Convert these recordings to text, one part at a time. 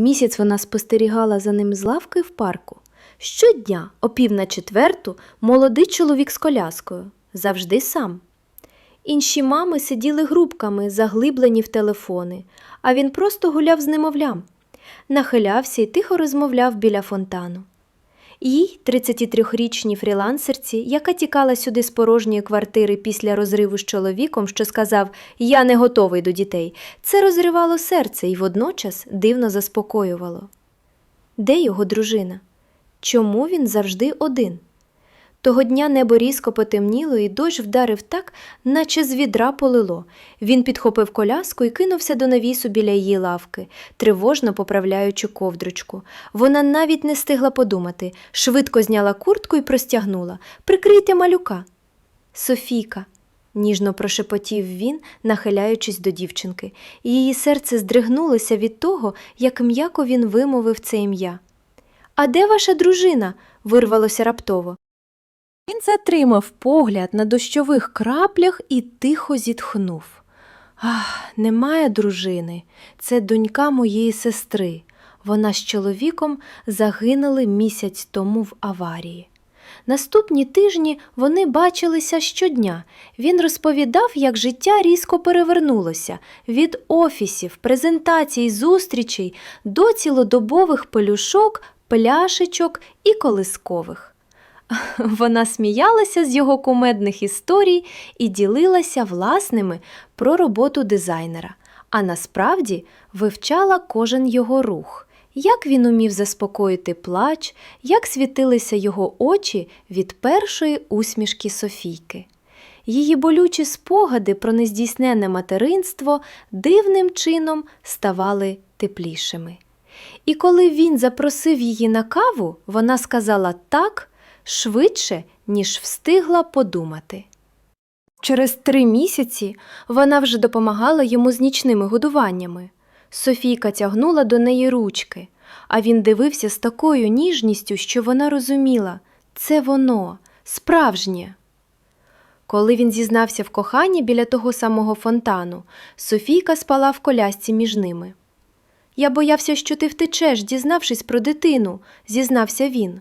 Місяць вона спостерігала за ним з лавки в парку. Щодня, о пів на четверту, молодий чоловік з коляскою, завжди сам. Інші мами сиділи групками, заглиблені в телефони, а він просто гуляв з немовлям, нахилявся і тихо розмовляв біля фонтану. Їй, 33-річній фрілансерці, яка тікала сюди з порожньої квартири після розриву з чоловіком, що сказав Я не готовий до дітей, це розривало серце і водночас дивно заспокоювало. Де його дружина? Чому він завжди один? Того дня небо різко потемніло, і дощ вдарив так, наче з відра полило. Він підхопив коляску і кинувся до навісу біля її лавки, тривожно поправляючи ковдрочку. Вона навіть не стигла подумати, швидко зняла куртку і простягнула Прикрийте малюка. Софійка, ніжно прошепотів він, нахиляючись до дівчинки, її серце здригнулося від того, як м'яко він вимовив це ім'я. А де ваша дружина? вирвалося раптово. Він затримав погляд на дощових краплях і тихо зітхнув. Ах, немає дружини, це донька моєї сестри. Вона з чоловіком загинули місяць тому в аварії. Наступні тижні вони бачилися щодня. Він розповідав, як життя різко перевернулося від офісів, презентацій, зустрічей до цілодобових пелюшок, пляшечок і колискових. Вона сміялася з його кумедних історій і ділилася власними про роботу дизайнера, а насправді вивчала кожен його рух, як він умів заспокоїти плач, як світилися його очі від першої усмішки Софійки. Її болючі спогади про нездійснене материнство дивним чином ставали теплішими. І коли він запросив її на каву, вона сказала так швидше, ніж встигла подумати. Через три місяці вона вже допомагала йому з нічними годуваннями. Софійка тягнула до неї ручки, а він дивився з такою ніжністю, що вона розуміла це воно, справжнє. Коли він зізнався в коханні біля того самого фонтану, Софійка спала в колясці між ними. Я боявся, що ти втечеш, дізнавшись про дитину, зізнався він.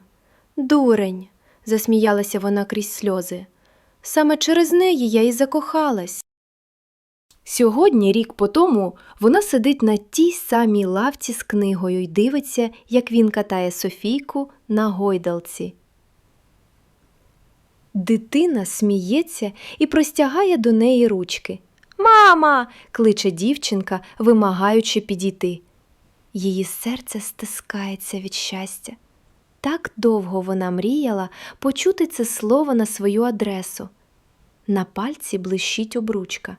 Дурень, засміялася вона крізь сльози. Саме через неї я і закохалась. Сьогодні, рік по тому, вона сидить на тій самій лавці з книгою і дивиться, як він катає Софійку на гойдалці. Дитина сміється і простягає до неї ручки. Мама. кличе дівчинка, вимагаючи підійти. Її серце стискається від щастя. Так довго вона мріяла почути це слово на свою адресу. На пальці блищить обручка.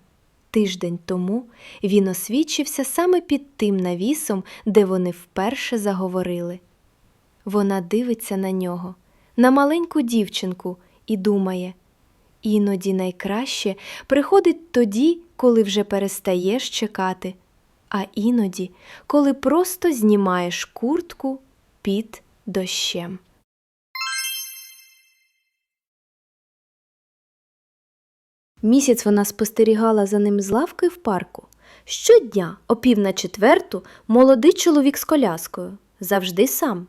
Тиждень тому він освідчився саме під тим навісом, де вони вперше заговорили. Вона дивиться на нього, на маленьку дівчинку, і думає іноді найкраще приходить тоді, коли вже перестаєш чекати, а іноді, коли просто знімаєш куртку під дощем. Місяць вона спостерігала за ним з лавки в парку. Щодня, о пів на четверту, молодий чоловік з коляскою, завжди сам.